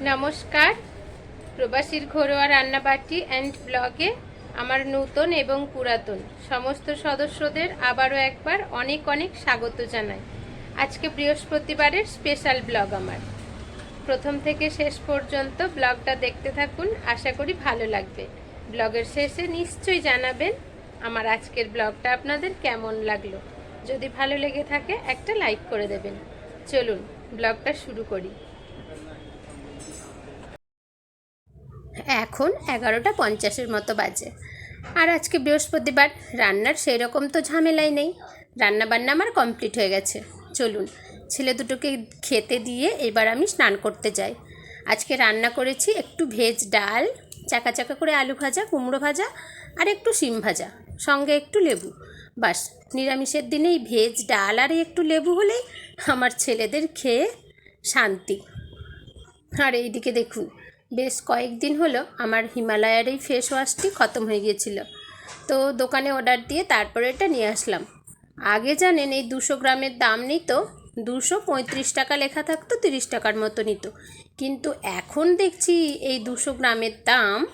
নমস্কার। প্রবাসীর ঘরোয়া রান্নাবাটি অ্যান্ড ব্লগে আমার নূতন এবং পুরাতন সমস্ত সদস্যদের আবারও একবার অনেক অনেক স্বাগত জানাই। আজকে বৃহস্পতিবারের স্পেশাল ব্লগ আমার। প্রথম থেকে শেষ পর্যন্ত ব্লগটা দেখতে থাকুন, আশা করি ভালো লাগবে। ব্লগের শেষে নিশ্চয়ই জানাবেন আমার আজকের ব্লগটা আপনাদের কেমন লাগল। যদি ভালো লেগে থাকে একটা লাইক করে দেবেন। চলুন ব্লগটা শুরু করি। এখন এগারোটা পঞ্চাশের মতো বাজে। আর আজকে বৃহস্পতিবার, রান্নার সেই রকম তো ঝামেলাই নেই। রান্না বান্না আমার কমপ্লিট হয়ে গেছে। চলুন, ছেলে দুটোকে খেতে দিয়ে এবার আমি স্নান করতে যাই। আজকে রান্না করেছি একটু ভেজ ডাল, চাকা চাকা করে আলু ভাজা, কুমড়ো ভাজা আর একটু শিম ভাজা, সঙ্গে একটু লেবু। বাস, নিরামিষের দিনে এই ভেজ ডাল আর একটু লেবু হলেই আমার ছেলেদের খেয়ে শান্তি। আর এইদিকে দেখুন বেশ কয়েকদিন হলো আমার হিমালয়ার এই ফেস ওয়াশটি খতম হয়ে গিয়েছিল। তো দোকানে অর্ডার দিয়ে তারপরে এটা নিয়ে আসলাম। আগে জানেন এই দুশো গ্রামের দাম নিত, দুশো পঁয়ত্রিশ টাকা লেখা থাকতো, তিরিশ টাকার মতো নিত। কিন্তু এখন দেখছি এই দুশো গ্রামের দাম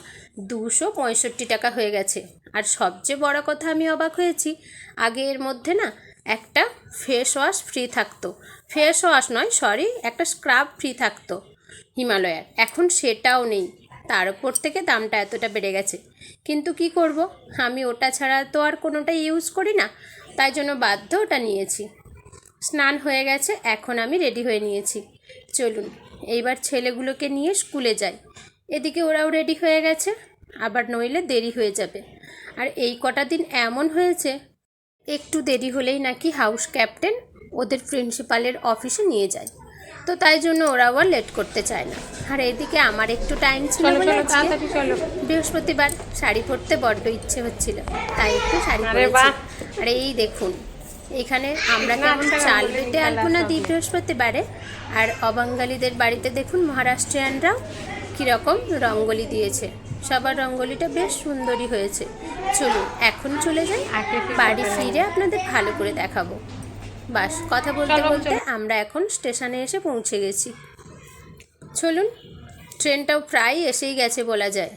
দুশো পঁয়ষট্টি টাকা হয়ে গেছে। আর সবচেয়ে বড় কথা আমি অবাক হয়েছি, আগে এর মধ্যে না একটা ফেস ওয়াশ ফ্রি থাকতো। ফেস ওয়াশ নয় সরি একটা স্ক্রাব ফ্রি থাকতো। হিমালয়ার। এখন সেটাও নেই। তার উপর থেকে দামটা এতটা বেড়ে গেছে। কিন্তু কি করব? আমি ওটা ছাড়া তো আর কোনোটা ইউজ করি না। তাই জন্য বাধ্য ওটা নিয়েছি। স্নান হয়ে গেছে, এখন আমি রেডি হয়ে নিয়েছি। চলুন, এইবার ছেলেগুলোকে নিয়ে স্কুলে যাই। এদিকে ওরাও রেডি হয়ে গেছে, আবার নইলে দেরি হয়ে যাবে। আর এই কটা দিন এমন হয়েছে, একটু দেরি হলেই নাকি হাউস ক্যাপ্টেন ওদের প্রিন্সিপালের অফিসে নিয়ে যায়। তো তাই জন্য ওরা আবার লেট করতে চায় না। আর এদিকে আমার একটু টাইম ছিল বৃহস্পতিবার শাড়ি পরতে বড্ড ইচ্ছে হচ্ছিল তাই একটু শাড়ি আরে পরেছি। আর এই দেখুন এখানে আমরা কেমন চাল বেটে আলপনা। দিই বৃহস্পতিবারে আর অবাঙ্গালিদের বাড়িতে দেখুন মহারাষ্ট্রিয়ানরাও কীরকম রঙ্গোলি দিয়েছে। সবার রঙ্গোলিটা বেশ সুন্দরই হয়েছে। চলুন এখন চলে যাই বাড়ি ফিরে আপনাদের ভালো করে দেখাবো। বাস কথা বলতে চলো, বলতে চলো। আমরা এখন স্টেশনে এসে পৌঁছে গেছি চলুন ট্রেনটাও প্রায় এসেই গেছে বলা যায়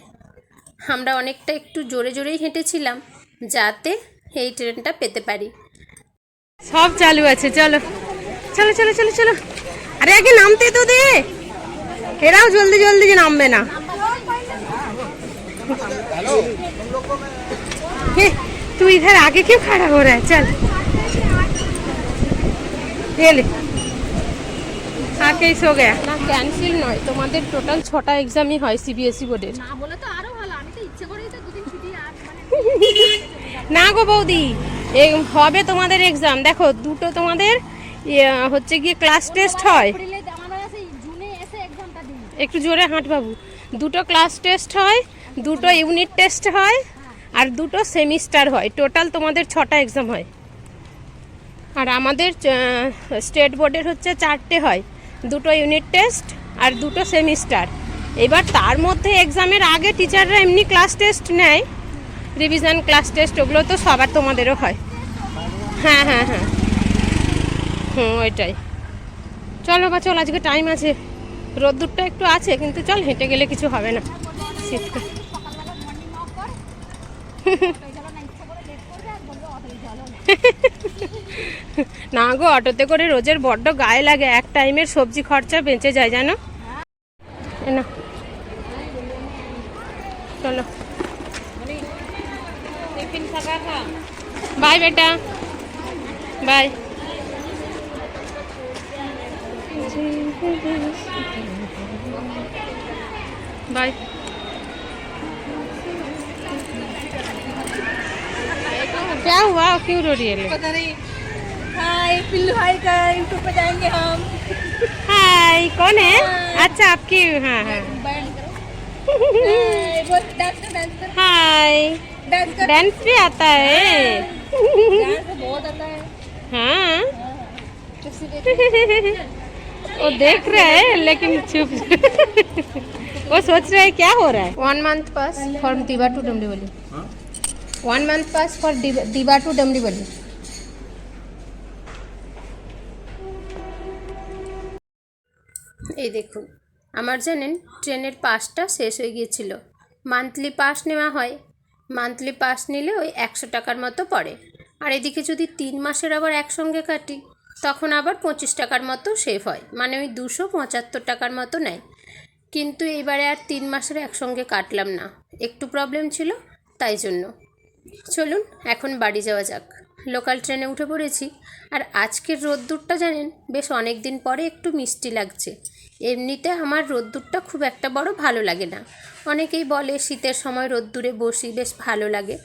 আমরা অনেকটা একটু জোরে জোরেই হেঁটেছিলাম যাতে এই ট্রেনটা পেতে পারি সব চালু আছে চলো চলো চলো চলো চলো আরে আগে নামতে তো দে এরাও জলদি জলদি যে নামবে না हे, तू इधर आगे क्यों खड़ा हो रहा है चल ये ले আকে সো গয়া না ক্যান্সেল নয়। তোমাদের টোটাল ছটা এক্সামই হয় সিবিএসই বোর্ডের না বলে তো আরও ভালো। আমি তো ইচ্ছে করেই তো দুদিন ছুটি আর মানে না গো বৌদি হবে তোমাদের এক্সাম দেখো দুটো তোমাদের ইয়ে, হচ্ছে গিয়ে ক্লাস টেস্ট হয়। একটু জোরে হাঁট বাবু। দুটো ক্লাস টেস্ট হয় দুটো ইউনিট টেস্ট হয় আর দুটো সেমিস্টার হয়। টোটাল তোমাদের ছটা এক্সাম হয়। আর আমাদের স্টেট বোর্ডের হচ্ছে চারটে হয়। দুটো ইউনিট টেস্ট আর দুটো সেমিস্টার। এবার তার মধ্যে এক্সামের আগে টিচাররা এমনি ক্লাস টেস্ট নেয়। রিভিশন ক্লাস টেস্ট, ওগুলো তো সবার তোমাদেরও হয়। হ্যাঁ হ্যাঁ হ্যাঁ। হুম, ওইটাই। চলো বা চল আজকে টাইম আছে। রোদ্দুরটা একটু আছে, কিন্তু চল হেঁটে গেলে কিছু হবে না। শীতকাল। না গো, অটোতে করে রোজের বড্ড গায়ে লাগে। এক টাইমের সবজি খরচা বেঁচে যায়, জানো? না চলো। বাই বেটা। বাই। বাই। क्या हुआ? क्यों रो रही है पता नहीं। हाय पिल्लू का यूट्यूब पे जाएँगे हम। हाय कौन है? Hi. अच्छा आपकी हाँ हाँ। हाय डांस भी आता है। तो बहुत आता हाँ। वो देख रहा है लेकिन चुप वो सोच रहा है क्या हो रहा है। One month pass for Diva to Dombivli one month pass for Diva to Dombivli এই দেখুন, আমার জানেন, ট্রেনের পাসটা শেষ হয়ে গিয়েছিল। মান্থলি পাস নেওয়া হয়। মান্থলি পাস নিলে ওই একশো টাকার মতো পড়ে। আর এদিকে যদি তিন মাসের আবার একসঙ্গে কাটি, তখন আবার পঁচিশ টাকার মতো সেভ হয়। মানে ওই দুশো পঁচাত্তর টাকার মতো নেয়। কিন্তু এবারে আর তিন মাসের একসঙ্গে কাটলাম না। একটু প্রবলেম ছিল, তাই জন্য। চলুন, এখন বাড়ি যাওয়া যাক। লোকাল ট্রেনে উঠে পড়েছি, আর আজকের রোদ্দুরটা জানেন, বেশ অনেক দিন পরে একটু মিষ্টি লাগছে। এমনিতে আমার রোদ্দুরটা খুব একটা বড় ভালো লাগে না। অনেকেই বলে শীতের সময় রোদ্দুরে বসি, বেশ ভালো লাগে।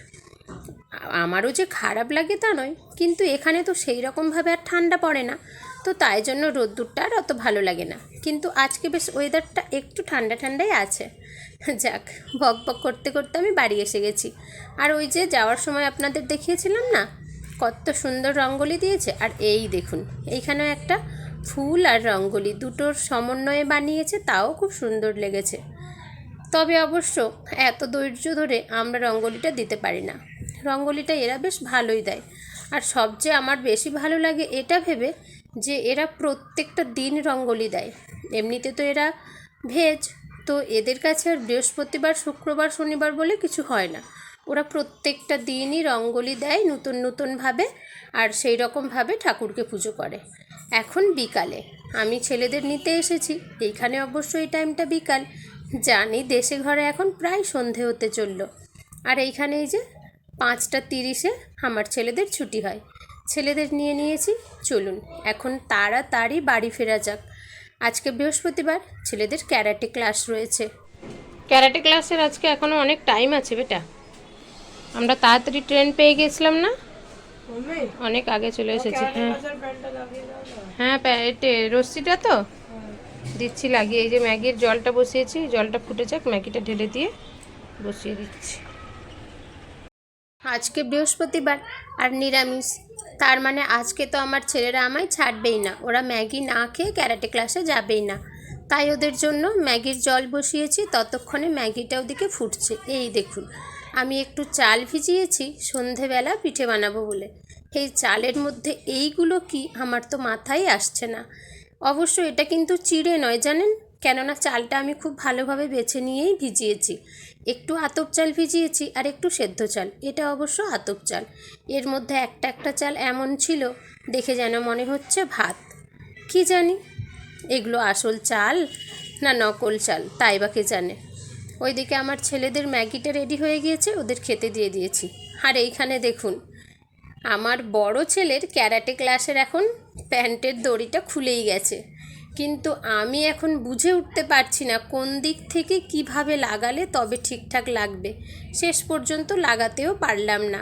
আমারও যে খারাপ লাগে তা নয়, কিন্তু এখানে তো সেই রকমভাবে আর ঠান্ডা পড়ে না। তো তাই জন্য রোদ্দুরটা আর অত ভালো লাগে না। কিন্তু আজকে বেশ ওয়েদারটা একটু ঠান্ডা ঠান্ডাই আছে। যাক, বক বক করতে করতে আমি বাড়ি এসে গেছি। আর ওই যে যাওয়ার সময় আপনাদের দেখিয়েছিলাম না? কত সুন্দর রঙ্গোলি দিয়েছে। আর এই দেখুন, এইখানেও একটা ফুল আর রঙ্গোলি। দুটোর সমন্বয়ে বানিয়েছে, তাও খুব সুন্দর লেগেছে। তবে অবশ্য এত ধৈর্য ধরে আমরা রঙ্গোলিটা দিতে পারি না। রঙ্গোলিটা এরা বেশ ভালোই দেয়। আর সবচেয়ে আমার বেশি ভালো লাগে এটা ভেবে যে এরা প্রত্যেকটা দিন রঙ্গোলি দেয়। এমনিতে তো এরা ভেজ, তো এদের কাছে আর বৃহস্পতিবার, শুক্রবার, শনিবার বলে কিছু হয় না। ওরা প্রত্যেকটা দিনই রঙ্গোলি দেয় নতুন নতুনভাবে আর সেই রকমভাবে ঠাকুরকে পুজো করে। এখন বিকালে। আমি ছেলেদের নিতে এসেছি। এইখানে অবশ্য এই টাইমটা বিকাল। জানি দেশে ঘরে এখন প্রায় সন্ধে হতে চলল। আর এইখানে এই যে পাঁচটা তিরিশে আমার ছেলেদের ছুটি হয়। ছেলেদের নিয়ে নিয়েছি চলুন এখন তাড়াতাড়ি বাড়ি ফেরা যাক। আজকে বৃহস্পতিবার ছেলেদের ক্যারাটে ক্লাস রয়েছে। ক্যারাটে ক্লাসের আজকে এখনও অনেক টাইম আছে বেটা। আমরা তাড়াতাড়ি ট্রেন পেয়ে গেছিলাম না? অনেক আগে চলে এসেছি হ্যাঁ। হ্যাঁ প্যারেটে রশ্মিটা তো? দিচ্ছি লাগিয়ে এই যে ম্যাগির জলটা বসিয়েছি জলটা ফুটে যাক ম্যাগিটা ঢেলে দিয়ে বসিয়ে দিচ্ছি। আজকে বৃহস্পতিবার আর নিরামিষ। তার মানে আজকে তো আমার ছেলেরা আমায় ছাড়বেই না। ওরা ম্যাগি না খেয়ে ক্যারাটে ক্লাসে যাবেই না। তাই ওদের জন্য ম্যাগির জল বসিয়েছি, ততক্ষণে ম্যাগিটা ওদিকে ফুটছে। এই দেখুন, আমি একটু চাল ভিজিয়েছি, সন্ধেবেলা পিঠে বানাবো বলে। এই চালের মধ্যে এইগুলো কি? আমার তো মাথায় আসছে না। অবশ্য এটা কিন্তু চিড়ে নয়, জানেন? কেননা চালটা আমি খুব ভালোভাবে বেছে নিয়েই ভিজিয়েছি। একটু আতপ চাল ভিজিয়েছি আর একটু সেদ্ধ চাল। এটা অবশ্য আতপ চাল। এর মধ্যে একটা একটা চাল এমন ছিল, দেখে যেন মনে হচ্ছে ভাত। কি জানি? এগুলো আসল চাল না নকল চাল, তাই বা কে জানে? ওইদিকে আমার ছেলেদের ম্যাগিটা রেডি হয়ে গিয়েছে, ওদের খেতে দিয়ে দিয়েছি। আর এইখানে দেখুন, আমার বড় ছেলের ক্যারাটে ক্লাসের এখন প্যান্টের দড়িটা খুলেই গেছে। কিন্তু আমি এখন বুঝে উঠতে পারছি না কোন দিক থেকে কীভাবে লাগালে তবে ঠিকঠাক লাগবে। শেষ পর্যন্ত লাগাতেও পারলাম না।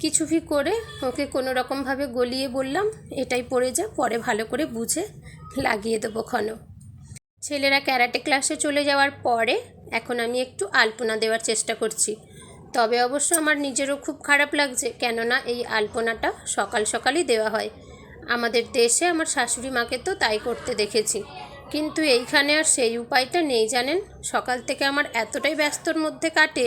কিছু ভি করে ওকে কোনো রকমভাবে গলিয়ে বললাম, এটাই পড়ে যা, পরে ভালো করে বুঝে লাগিয়ে দেবো ক্ষণ ছেলেরা ক্যারাটে ক্লাসে চলে যাওয়ার পরে এখন আমি একটু আলপনা দেওয়ার চেষ্টা করছি। তবে অবশ্য আমার নিজেরও খুব খারাপ লাগছে, কেননা এই আলপনাটা সকাল সকালই দেওয়া হয়। আমাদের দেশে আমার শাশুড়ি মাকে তো তাই করতে দেখেছি। কিন্তু এইখানে আর সেই উপায়টা নেই জানেন? সকাল থেকে আমার এতটাই ব্যস্তর মধ্যে কাটে।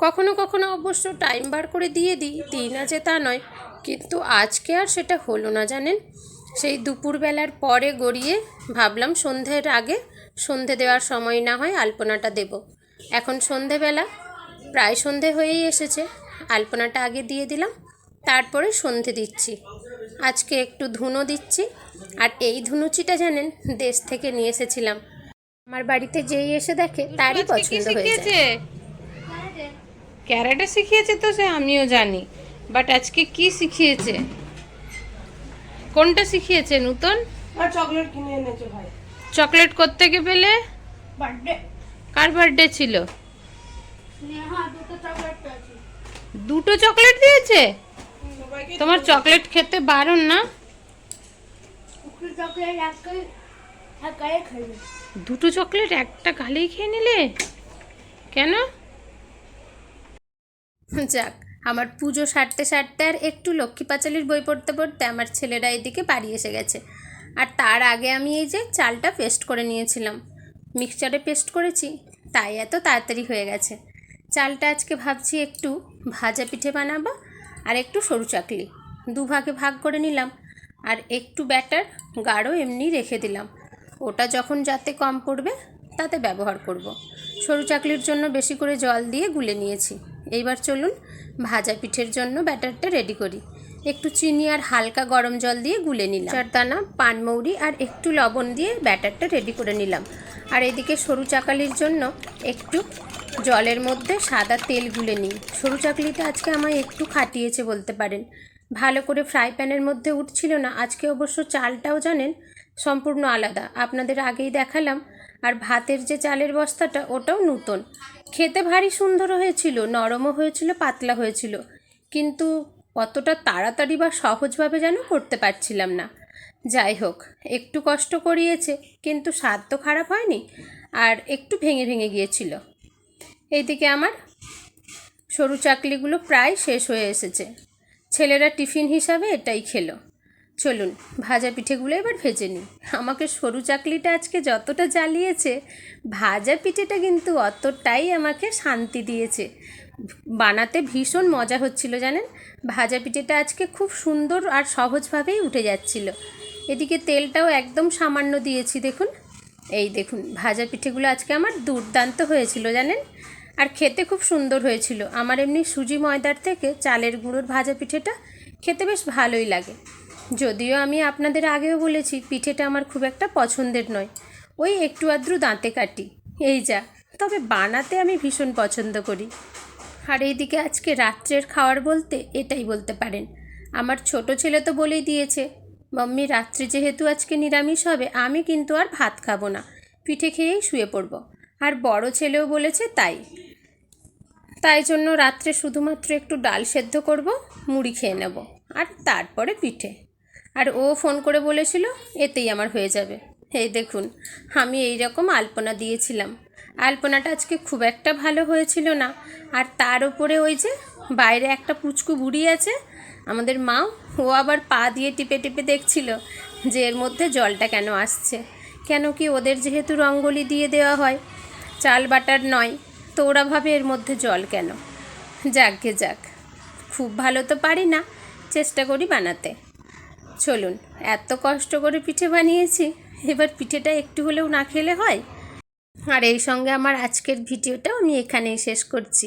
কখনো কখনো অবশ্য টাইম বার করে দিয়ে দিই দিই না যে তা নয়। কিন্তু আজকে আর সেটা হলো না জানেন? সেই দুপুরবেলার পরে গড়িয়ে ভাবলাম সন্ধ্যের আগে সন্ধে দেওয়ার সময় না হয় আলপনাটা দেব। এখন সন্ধেবেলা প্রায় সন্ধে হয়েই এসেছে। আলপনাটা আগে দিয়ে দিলাম, তারপরে সন্ধে দিচ্ছি। আজকে একটু ধুনো দিচ্ছি। আর এই ধুনুচিটা জানেন দেশ থেকে নিয়ে এসেছিলাম। আমার বাড়িতে যেই এসে দেখে তারই পছন্দ হয়ে শিখিয়েছে? ক্যারাটে শিখিয়েছে তো সে আমিও জানি। বাট আজকে কি শিখিয়েছে? কোনটা শিখিয়েছে নূতন? চকলেট কিনে এনেছে ভাই। চকলেট কোত্থেকে পেলে? বার্থডে। কার বার্থডে ছিল? নেহা দুটো চকলেট পেয়েছি। দুটো চকলেট দিয়েছে? তোমার চকলেট খেতে বারণ না? দুটো চকলেট একটা গালেই খেয়ে নিলে? কেন? যাক আমার পুজো সারতে সারতে আর একটু লক্ষ্মী পাঁচালির বই পড়তে পড়তে আমার ছেলেরা এদিকে বাড়ি এসে গেছে। আর তার আগে আমি এই যে চালটা পেস্ট করে নিয়েছিলাম। মিক্সচারে পেস্ট করেছি তাই এত তাড়াতাড়ি হয়ে গেছে। চালটা আজকে ভাবছি একটু ভাজা পিঠে বানাবো আর একটু সরু চাকলি। দুভাগে ভাগ করে নিলাম আর একটু ব্যাটার গাঢ় এমনি রেখে দিলাম। ওটা যখন যাতে কম পড়বে, তাতে ব্যবহার করব। সরু চাকলির জন্য বেশি করে জল দিয়ে গুলে নিয়েছি। এইবার চলুন ভাজা পিঠের জন্য ব্যাটারটা রেডি করি। একটু চিনি আর হালকা গরম জল দিয়ে গুলে নিলাম। চার দানা পানমৌরি আর একটু লবণ দিয়ে ব্যাটারটা রেডি করে নিলাম। আর এদিকে সরু চাকালির জন্য একটু জলের মধ্যে সাদা তেল গুলে নিই। সরু চাকলিটা আজকে আমায় একটু খাটিয়েছে বলতে পারেন। ভালো করে ফ্রাই প্যানের মধ্যে উঠছিল না, আজকে অবশ্য চালটাও জানেন সম্পূর্ণ আলাদা। আপনাদের আগেই দেখালাম, আর ভাতের যে চালের বস্তাটা ওটাও নূতন। খেতে ভারী সুন্দর হয়েছিল, নরমও হয়েছিল, পাতলা হয়েছিল, কিন্তু অতটা তাড়াতাড়ি বা সহজভাবে যেন করতে পারছিলাম না। যাই হোক, একটু কষ্ট করিয়েছে, কিন্তু স্বাদ তো খারাপ হয়নি, আর একটু ভেঙে ভেঙে গিয়েছিল। এইদিকে আমার সরু চাকলিগুলো প্রায় শেষ হয়ে এসেছে। ছেলেরা টিফিন হিসাবে এটাই খেলো। চলুন, ভাজা পিঠেগুলো এবার ভেজে নিই। আমাকে সরু চাকলিটা আজকে যতটা জ্বালিয়েছে, ভাজা পিঠেটা কিন্তু অতটাই আমাকে শান্তি দিয়েছে। বানাতে ভীষণ মজা হচ্ছিল, জানেন? ভাজা পিঠেটা আজকে খুব সুন্দর আর সহজভাবেই উঠে যাচ্ছিল। এদিকে তেলটাও একদম সামান্য দিয়েছি, দেখুন। এই দেখুন, ভাজা পিঠেগুলো আজকে আমার দুর্দান্ত হয়েছিল, জানেন? আর খেতে খুব সুন্দর হয়েছিল। আমার এমনি সুজি ময়দার থেকে চালের গুঁড়োর ভাজা পিঠেটা খেতে বেশ ভালোই লাগে। যদিও আমি আপনাদের আগেও বলেছি, পিঠেটা আমার খুব একটা পছন্দের নয়। ওই একটু আদ্রু দাঁতে কাটি। এই যা, তবে বানাতে আমি ভীষণ পছন্দ করি। আর এইদিকে আজকে রাত্রের খাওয়ার বলতে এটাই বলতে পারেন। আমার ছোট ছেলে তো বলেই দিয়েছে, মাম্মি, রাত্রে যেহেতু আজকে নিরামিষ হবে, আমি কিন্তু আর ভাত খাব না। পিঠে খেয়েই শুয়ে পড়ব। আর বড় ছেলেও বলেছে তাই। তাই জন্য রাত্রে শুধুমাত্র একটু ডাল সেদ্ধ করব, মুড়ি খেয়ে নেব, আর তারপরে পিঠে। আর ও ফোন করে বলেছিল, এতেই আমার হয়ে যাবে। এই দেখুন, আমি এই রকম আলপনা দিয়েছিলাম। আলপনাটা আজকে খুব একটা ভালো হয়েছিল না। আর তার উপরে ওই যে বাইরে একটা পুচকু বুড়ি আছে, আমাদের মা, ও আবার পা দিয়ে টিপে টিপে দেখছিল যে এর মধ্যে জলটা কেন আসছে। কেন কি ওদের যেহেতু রঙ্গলি দিয়ে দেওয়া হয়, চাল বাটার নয় তো ওরা ভাবে এর মধ্যে জল কেন? যাক যাকগে যাক, খুব ভালো তো পারি না, চেষ্টা করি বানাতে। চলুন, এত কষ্ট করে পিঠে বানিয়েছি, এবার পিঠেটা একটু হলেও না খেলে হয়? আর এই সঙ্গে আমার আজকের ভিডিওটাও আমি এখানেই শেষ করছি।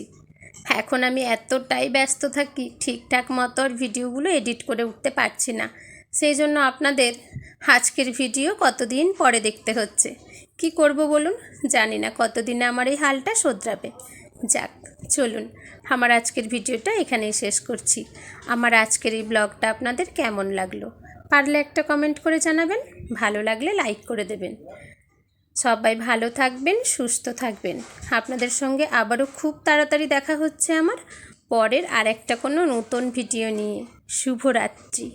এখন আমি এতটাই ব্যস্ত থাকি, ঠিকঠাক মতো আর ভিডিওগুলো এডিট করে উঠতে পারছি না। সেই জন্য আপনাদের আজকের ভিডিও কতদিন পরে দেখতে হচ্ছে? কি করব বলুন? জানি না, কতদিনে আমার এই হালটা শোধরাবে। যাক, চলুন, আমার আজকের ভিডিওটা এখানেই শেষ করছি। আমার আজকের এই ব্লগটা আপনাদের কেমন লাগল? পারলে একটা কমেন্ট করে জানাবেন, ভালো লাগলে লাইক করে দেবেন। সবাই ভালো থাকবেন, সুস্থ থাকবেন। আপনাদের সঙ্গে আবারও খুব তাড়াতাড়ি দেখা হচ্ছে আমার পরের আরেকটা কোনো নতুন ভিডিও নিয়ে। শুভরাত্রি।